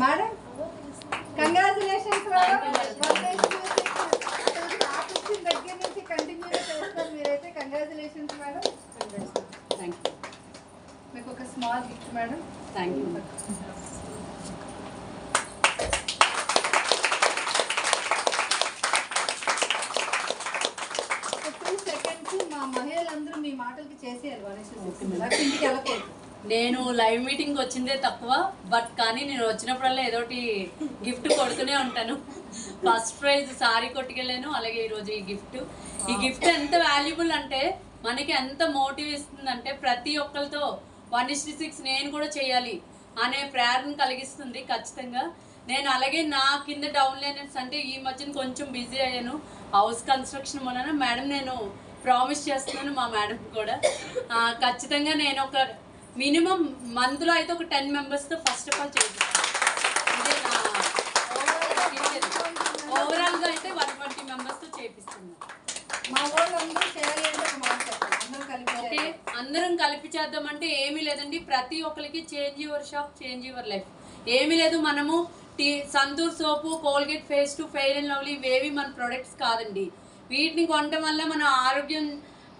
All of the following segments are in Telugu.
Madam congratulations madam. ఆఫీస్ దగ్గర నుంచి కంటిన్యూ చేస్తారు మీరైతే. Congratulations madam. థ్యాంక్ యూ మీకు ఒక small gift madam. Thank you seconds మా మహిళలందరూ మీ మాటలకి చేసేయాలి వాళ్ళ ఇంటికి వెళ్ళకూడదు. నేను లైవ్ మీటింగ్ వచ్చిందే తక్కువ బట్ కానీ నేను వచ్చినప్పుడల్లా ఏదో ఒకటి గిఫ్ట్ కొడుతూనే ఉంటాను. ఫస్ట్ ప్రైజ్ సారీ కొట్టుకెళ్ళాను అలాగే ఈరోజు ఈ గిఫ్ట్. ఈ గిఫ్ట్ ఎంత వాల్యుబుల్ అంటే మనకి ఎంత మోటివ్ ఇస్తుందంటే ప్రతి ఒక్కరితో వన్ ఇస్టీ సిక్స్ నేను కూడా చేయాలి అనే ప్రేరణ కలిగిస్తుంది ఖచ్చితంగా. నేను అలాగే నా కింద డౌన్ లైనర్స్ అంటే ఈ మధ్యన కొంచెం బిజీ అయ్యాను. హౌస్ కన్స్ట్రక్షన్ వలన మేడం నేను ప్రామిస్ చేస్తున్నాను మా మేడం కూడా. ఖచ్చితంగా నేను ఒక మినిమం మంత్లో అయితే ఒక టెన్ మెంబర్స్తో ఫస్ట్ ఆఫ్ ఆల్ చేస్తాను ఓవరాల్గా అయితే వన్ ట్వంటీ మెంబర్స్తో చేపిస్తున్నాను మా వాళ్ళందరూ చేయాలి అంటే. అందరం కలిపి చేద్దామంటే ఏమీ లేదండి. ప్రతి ఒక్కరికి change your shop change your life. ఏమీ లేదు మనము tea Santoor soap Colgate face to fair and lovely ఇవేవి మన ప్రొడక్ట్స్ కాదండి. వీటిని కొనడం వల్ల మన ఆరోగ్యం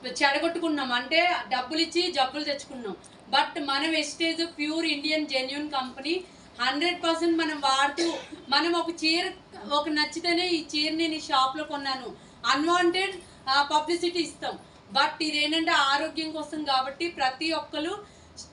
చెడగొట్టుకున్నాం. అంటే డబ్బులు ఇచ్చి జబ్బులు తెచ్చుకున్నాం. బట్ మన wastage pure Indian genuine company hundred percent మనం వాడుతూ మనం ఒక చీర ఒక నచ్చితేనే ఈ చీర నేను ఈ షాప్లో కొన్నాను. అన్వాంటెడ్ పబ్లిసిటీ ఇస్తాం. బట్ ఇదేంటంటే ఆరోగ్యం కోసం కాబట్టి ప్రతి ఒక్కరు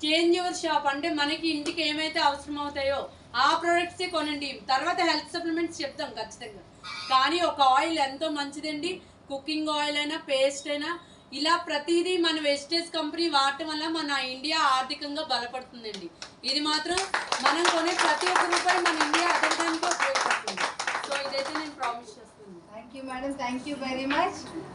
చేంజ్ యువర్ షాప్. అంటే మనకి ఇంటికి ఏమైతే అవసరం అవుతాయో ఆ ప్రోడక్ట్సే కొనండి. తర్వాత హెల్త్ సప్లిమెంట్స్ చెప్తాం ఖచ్చితంగా. కానీ ఒక ఆయిల్ ఎంతో మంచిదండి. కుకింగ్ ఆయిల్ అయినా పేస్ట్ అయినా ఇలా ప్రతిదీ మన వెస్టేజ్ కంపెనీ వాడటం వల్ల మన ఇండియా ఆర్థికంగా బలపడుతుందండి. ఇది మాత్రం మనం కొనే ప్రతి ఒక్క రూపాయి మన ఇండియా అదనడానికి ఉపయోగపడుతుంది. సో ఇదైతే నేను ప్రామిస్ చేస్తున్నాను. Thank you madam thank you very much